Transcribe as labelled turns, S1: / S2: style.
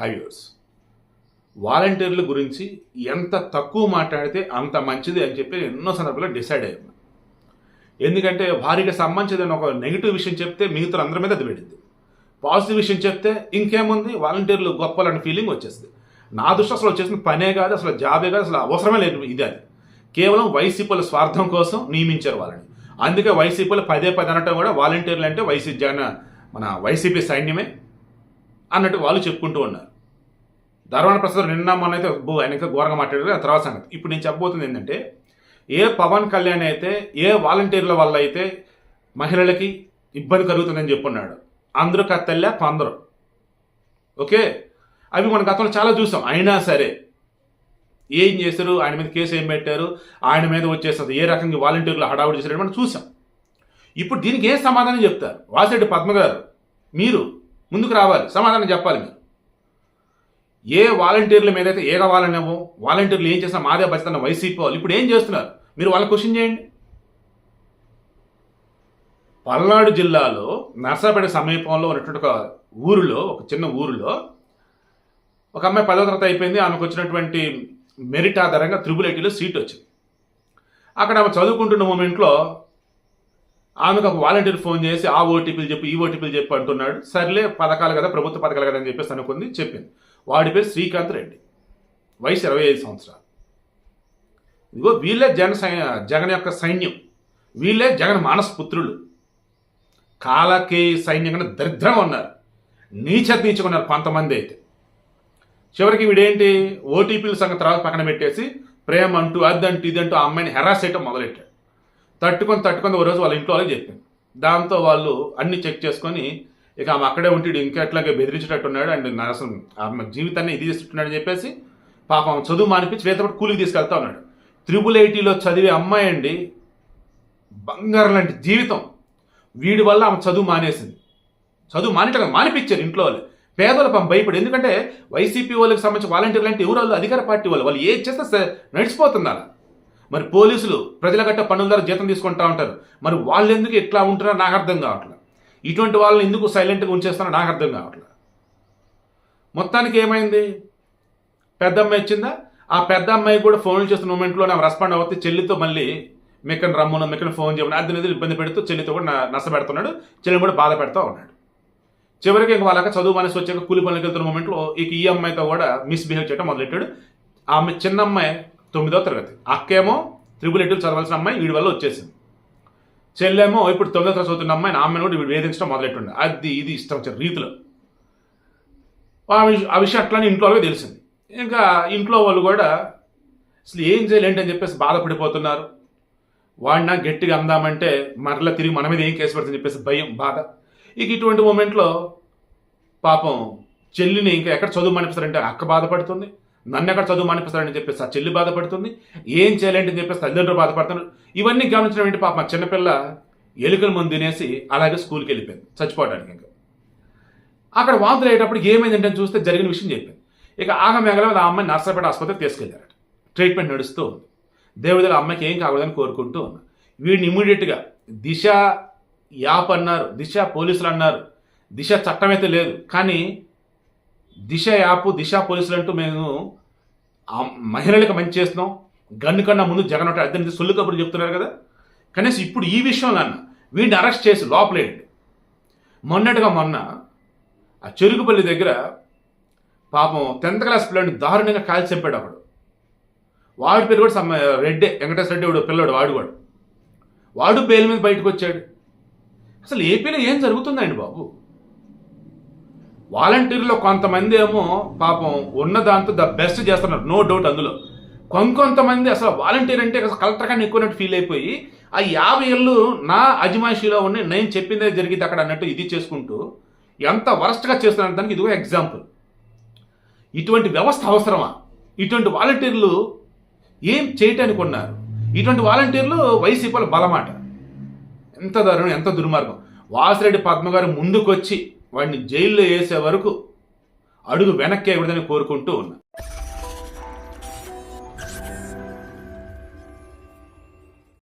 S1: హైవ్యూర్స్ వాలంటీర్ల గురించి ఎంత తక్కువ మాట్లాడితే అంత మంచిది అని చెప్పి ఎన్నో సందర్భాల్లో డిసైడ్ అయ్యాను. ఎందుకంటే వారికి సంబంధించిన ఒక నెగిటివ్ విషయం చెప్తే మిగతా అందరి మీద అది పెట్టింది పాజిటివ్ విషయం చెప్తే ఇంకేముంది? వాలంటీర్లు గొప్పలని ఫీలింగ్ వచ్చేస్తుంది. నా దృష్టి అసలు వచ్చేసిన పనే కాదు అసలు జాబే కాదు అసలు అవసరమే లేదు ఇది అది. కేవలం వైసీపీల స్వార్థం కోసం నియమించారు వాళ్ళని. అందుకే వైసీపీలు పదే పదే అనటం కూడా వాలంటీర్లు అంటే వైసీ జగన్ మన వైసీపీ సైన్యమే. అన్నట్టు వాళ్ళు చెప్పుకుంటూ ఉన్నారు. ధర్మాన ప్రసాద్ నిన్న మొన్న అయితే బో ఆయన ఇంకా ఘోరంగా మాట్లాడారు. ఆ తర్వాత సంగతి. ఇప్పుడు నేను చెప్పబోతుంది ఏంటంటే ఏ పవన్ కళ్యాణ్ అయితే ఏ వాలంటీర్ల వల్ల అయితే మహిళలకి ఇబ్బంది కలుగుతుందని చెప్పున్నాడు. అందరూ కత్తెల్లా పందరు. ఓకే? అవి మన గతంలో చాలా చూసాం. అయినా సరే ఏం చేశారు? ఆయన మీద కేసు ఏం పెట్టారు? ఆయన మీద వచ్చేస్తుంది ఏ రకంగా వాలంటీర్లు హడావుడి చేశారు మనం చూసాం. ఇప్పుడు దీనికి ఏం సమాధానం చెప్తారు? వాసిరెడ్డి పద్మ గారు మీరు ముందుకు రావాలి సమాధానం చెప్పాలి మీరు. ఏ వాలంటీర్ల మీద అయితే ఏ కావాలనేమో వాలంటీర్లు ఏం చేసినా మాదే బతున్న వైసీపీ వాళ్ళు ఇప్పుడు ఏం చేస్తున్నారు? మీరు వాళ్ళ క్వశ్చన్ చేయండి. పల్నాడు జిల్లాలో నర్సాపేట సమీపంలో ఉన్నటువంటి ఒక ఊరిలో ఒక చిన్న ఊరిలో ఒక అమ్మాయి పదవ తరగతి అయిపోయింది. ఆమెకు వచ్చినటువంటి మెరిట్ ఆధారంగా త్రిబుల్ ఐటీలో సీట్ వచ్చింది. అక్కడ ఆమె చదువుకుంటున్న మూమెంట్లో ఆమెకు ఒక వాలంటీర్ ఫోన్ చేసి ఆ ఓటీపీలు చెప్పి ఈ ఓటీపీలు చెప్పి అంటున్నాడు. సర్లే పథకాలు కదా ప్రభుత్వ పథకాలు కదా అని చెప్పేసి అనుకుంది చెప్పింది. వాడి పేరు శ్రీకాంత్ రెడ్డి. వయసు ఇరవై ఐదు సంవత్సరాలు. ఇదిగో వీళ్ళే జన జగన్ యొక్క సైన్యం. వీళ్ళే జగన్ మానసపుత్రులు. కాలకి సైన్యంగా దరిద్రంగా ఉన్నారు నీచీచుకున్నారు కొంతమంది అయితే. చివరికి వీడేంటి? ఓటీపీల సంగతి తర్వాత పక్కన పెట్టేసి ప్రేమ అంటూ అద్దంటూ ఇదంటూ ఆ అమ్మాయిని హెరాస్ చేయటం మొదలెట్టాడు. తట్టుకొని తట్టుకొని ఒక రోజు వాళ్ళ ఇంట్లో వాళ్ళకి చెప్పింది దాంతో వాళ్ళు అన్ని చెక్ చేసుకొని ఇక ఆమె అక్కడే ఉంటే ఇంకా ఎట్లాగే బెదిరించేటట్టున్నాడు అండ్ నరసం అసలు ఆమె జీవితాన్ని ఇది చేస్తున్నాడు అని చెప్పేసి పాపం ఆమె చదువు మానిపించి వేతపడి కూలికి తీసుకెళ్తా ఉన్నాడు. త్రిబుల్ ఐటీలో చదివే అమ్మాయి అండి బంగారం లాంటి జీవితం. వీడి వల్ల ఆమె చదువు మానేసింది. చదువు మానేటం మానిపించారు ఇంట్లో వాళ్ళు. పేదల పాపం భయపడి ఎందుకంటే వైసీపీ వాళ్ళకి సంబంధించి వాలంటీర్లు అంటే ఎవరు వాళ్ళు? అధికార పార్టీ వాళ్ళు. వాళ్ళు ఏది చేస్తే నడిచిపోతుంది అలా మరి పోలీసులు ప్రజల గట్ట పన్నుల ద్వారా జీతం తీసుకుంటా ఉంటారు. మరి వాళ్ళు ఎందుకు ఎట్లా ఉంటున్నారో నాకు అర్థం కావట్లేదు ఇటువంటి వాళ్ళని ఎందుకు సైలెంట్గా ఉంచేస్తారో నాకు అర్థం కావట్లేదు మొత్తానికి ఏమైంది? పెద్ద అమ్మాయి వచ్చిందా? ఆ పెద్ద అమ్మాయి కూడా ఫోన్ చేస్తున్న మూమెంట్లో నాకు రెస్పాండ్ అవుతే చెల్లితో మళ్ళీ మెక్కన రమ్మను మెక్కన ఫోన్ చేయమని అది నిధులు ఇబ్బంది పెడుతూ చెల్లితో కూడా నష్టపెడుతున్నాడు చెల్లిని కూడా బాధ పెడతా ఉన్నాడు. చివరికి ఇంక వాళ్ళకి చదువు మనసు వచ్చాక కూలి పనులకు వెళ్తున్న మూమెంట్లో ఇక ఈ అమ్మాయితో కూడా మిస్బిహేవ్ చేయడం మొదలెట్టాడు. ఆమె చిన్న అమ్మాయి తొమ్మిదో తరగతి. అక్కేమో త్రిబుల్ ఎయిట్లు చదవాల్సిన అమ్మాయి వీడి వల్ల వచ్చేసింది. చెల్లెమో ఇప్పుడు తొమ్మిదో తరగతి చదువుతున్న అమ్మాయిని ఆమెను కూడా వీడు వేధించడం మొదలెట్టుండే. అది ఇది ఇష్టం వచ్చిన రీతిలో. ఆ విషయం అట్లానే ఇంట్లో వాళ్ళకి తెలిసింది. ఇంకా ఇంట్లో వాళ్ళు కూడా అసలు ఏం చేయలేంటి అని చెప్పేసి బాధపడిపోతున్నారు. వాడినా గట్టిగా అందామంటే మరలా తిరిగి మన మీద ఏం కేసు పడుతుందని చెప్పేసి భయం బాధ. ఇక ఇటువంటి మూమెంట్లో పాపం చెల్లిని ఇంకా ఎక్కడ చదువు మనిపిస్తారంటే అక్క బాధపడుతుంది. నన్ను ఎక్కడ చదువు మానిపిస్తారని చెప్పేసి ఆ చెల్లి బాధపడుతుంది ఏం చేయాలంటే అని చెప్పేసి తల్లిదండ్రులు బాధపడుతున్నారు. ఇవన్నీ గమనించడం ఏంటి పాప చిన్నపిల్ల ఎలుకల ముందు తినేసి అలాగే స్కూల్కి వెళ్ళిపోయింది చచ్చిపోవడానికి ఇంకా. అక్కడ వాంతులు అయ్యేటప్పుడు ఏమైందంటే అని చూస్తే జరిగిన విషయం చెప్పింది ఇక ఆగ మెగల ఆ అమ్మాయి నర్సపేట ఆసుపత్రికి తీసుకెళ్ళారట. ట్రీట్మెంట్ నడుస్తూ ఉంది. దేవుడిలో అమ్మాయికి ఏం కాకూడదని కోరుకుంటూ ఉన్నా వీడిని ఇమీడియట్గా దిశ యాప్ అన్నారు దిశ పోలీసులు అన్నారు దిశ చట్టం అయితే లేదు. కానీ దిశ యాప్ దిశ పోలీసులు అంటూ మేము ఆ మహిళలకు మంచి చేస్తున్నాం. గన్ను కన్నా ముందు జగన్ ఒకటి అద్దెని సొల్లు కబుర్లు చెప్తున్నారు కదా. కనీసం ఇప్పుడు ఈ విషయంలో అన్న వీడిని అరెస్ట్ చేసి లోపలేయండి. మొన్నటిగా మొన్న ఆ చెరుకుపల్లి దగ్గర పాపం టెన్త్ క్లాస్ పిల్లడిని దారుణంగా కాల్చి చంపాడు అప్పుడు వాడి పేరు కూడా సమ్మ రెడ్డే వెంకటేశ్వర రెడ్డి వాడు పిల్లడు వాడు కూడా. వాడు బెయిల్ మీద బయటకు వచ్చాడు. అసలు ఏపీలో ఏం జరుగుతుందండి బాబు? వాలంటీర్లో కొంతమంది ఏమో పాపం ఉన్న దాంతో ద బెస్ట్ చేస్తున్నారు. నో డౌట్ అందులో. కొంతమంది అసలు వాలంటీర్ అంటే అసలు కలెక్టర్ కానీ ఎక్కువన్నట్టు ఫీల్ అయిపోయి ఆ యాభై ఏళ్ళు నా అజమాయిషీలో ఉండి నేను చెప్పిందే జరిగింది అక్కడ అన్నట్టు ఇది చేసుకుంటూ ఎంత వరస్ట్గా చేస్తున్నారు దానికి ఇదిగో ఎగ్జాంపుల్. ఇటువంటి వ్యవస్థ అవసరమా? ఇటువంటి వాలంటీర్లు ఏం చేయటానికి ఉన్నారు? ఇటువంటి వాలంటీర్లు వైసీపీల బలమాట. ఎంత దారుణం ఎంత దుర్మార్గం. వాసిరెడ్డి పద్మ గారు ముందుకొచ్చి వాడిని జైల్లో వేసే వరకు అడుగు వెనక్కి ఇవ్వడదని కోరుకుంటూ ఉన్నా.